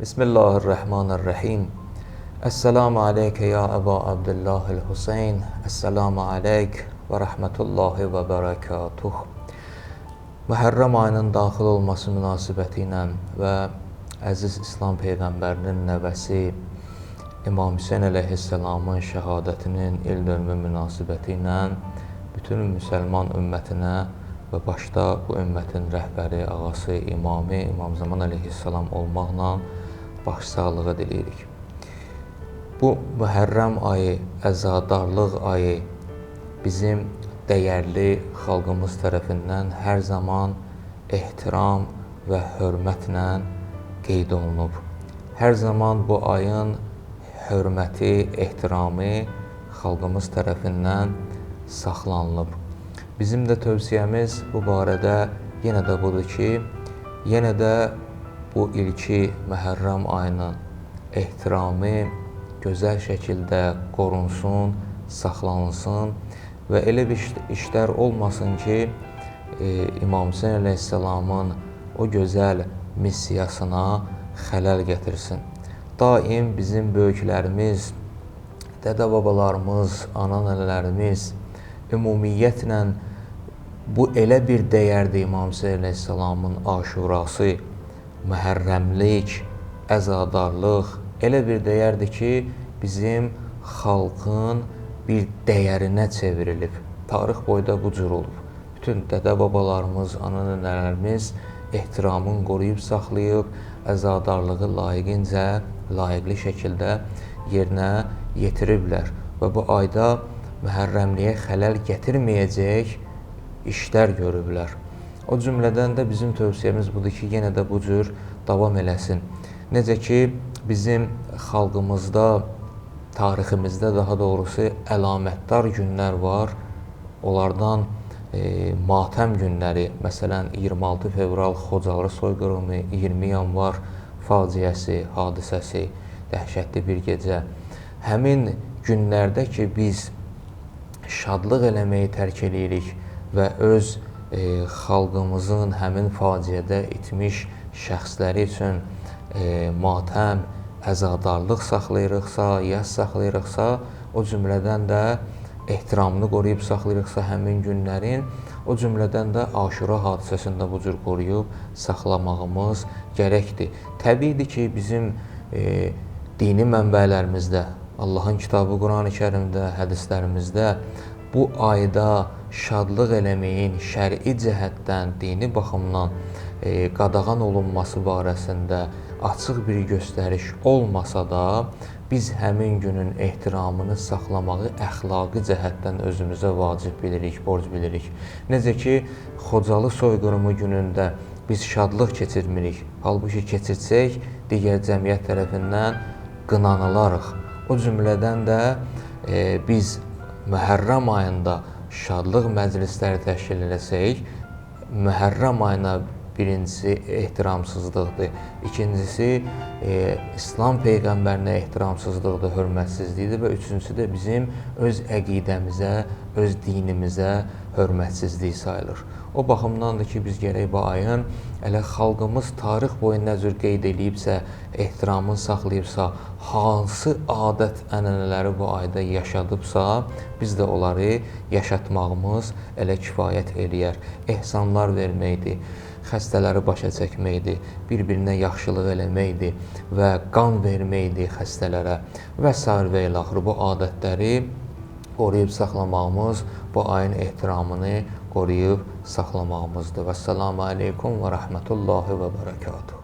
Bismillahirrahmanirrahim. Esselamu aleyke ya Əba Abdullahil Hüseyn. Esselamu aleyk və rəhmətullahi və bərəkatuh. Məhərrəm ayının daxil olması münasibəti ilə və əziz İslam Peyğəmbərinin nəvəsi İmam Hüseyn əleyhisselamın şəhadətinin il dönümü münasibəti ilə bütün müsəlman ümmətinə və başda bu ümmətin rəhbəri, ağası, imamı İmam Zaman əleyhissalam olmaqla başsağlığı diləyirik. Bu Mühərrəm ayı, əzadarlıq ayı bizim dəyərli xalqımız tərəfindən hər zaman ehtiram və hörmətlə qeyd olunub. Hər zaman bu ayın hörməti, ehtiramı xalqımız tərəfindən saxlanılıb. Bizim də tövsiyəmiz bu barədə yenə də budur ki, yenə də bu ilki Məhərrəm ayının ehtiramı gözəl şəkildə qorunsun, saxlanılsın və elə bir işlər olmasın ki, e, İmam Hüseyn əleyhissalamın o gözəl missiyasına xələl gətirsin. Daim bizim böyüklərimiz, dədə-babalarımız, ana-nələrimiz ümumiyyətlə Bu elə bir dəyərdir İmam Hüseyn əleyhissalamın aşurası, məhərrəmlik, əzadarlıq elə bir dəyərdir ki, bizim xalqın bir dəyərinə çevrilib. Tarix boyda bu cür olub. Bütün dədə-babalarımız, ana-nənələrimiz ehtiramını qoruyub saxlayıb, əzadarlığı layiqincə, layiqli şəkildə yerinə yetiriblər və bu ayda məhərrəmliyə xələl gətirməyəcək işlər görüblər. O cümlədən də bizim tövsiyəmiz budur ki, yenə də bu cür davam eləsin. Necə ki, bizim xalqımızda, tariximizdə daha doğrusu əlamətdar günlər var. Onlardan e, matəm günləri, məsələn 26 fevral Xocalı soyqırımı, 20 yanvar faciəsi, hadisəsi, dəhşətli bir gecə. Həmin günlərdə ki, biz şadlıq eləməyi tərk eləyirik və öz e, xalqımızın həmin faciədə itmiş şəxsləri üçün e, matəm, əzadarlıq saxlayırıqsa, yas saxlayırıqsa, o cümlədən də ehtiramını qoruyub saxlayırıqsa həmin günlərin, o cümlədən də Aşura hadisəsində bu cür qoruyub saxlamağımız gərəkdir. Təbiidir ki, bizim e, dini mənbələrimizdə, Allahın kitabı Qurani-Kərimdə, hədislərimizdə bu ayda şadlıq eləməyin şər'i cəhətdən, dini baxımdan e, qadağan olunması barəsində açıq bir göstəriş olmasa da, biz həmin günün ehtiramını saxlamağı əxlaqi cəhətdən özümüzə vacib bilirik, borc bilirik. Necə ki, Xocalı soyqırımı günündə biz şadlıq keçirmirik. Halbuki keçirsək, digər cəmiyyət tərəfindən qınanılarıq. O cümlədən də e, biz Məhərrəm ayında şadlıq məclisləri təşkil eləsək, Məhərrəm ayına birincisi ehtiramsızlıqdır, ikincisi e, İslam peyğəmbərinə ehtiramsızlıqdır, hörmətsizlikdir və üçüncüsü də bizim öz əqidəmizə, öz dinimizə hörmətsizlik sayılır. O baxımdandır ki, biz gərək bu ayın elə xalqımız tarix boyu nə cür qeyd eləyibsə, ehtiramını saxlayıbsa, hansı adət-ənənələri bu ayda yaşadıbsa, biz də onları yaşatmağımız elə kifayət eləyər. Ehsanlar verməkdir, xəstələri başa çəkməkdir, bir-birinə yaxşılıq eləməkdir və qan verməkdir xəstələrə və s. və ilə axır bu adətləri qoruyub saxlamağımız bu ayın ehtiramını qoruyub saxlamağımızdır. Və salamu aleykum və rəhmətullahi və bərəkatuhu.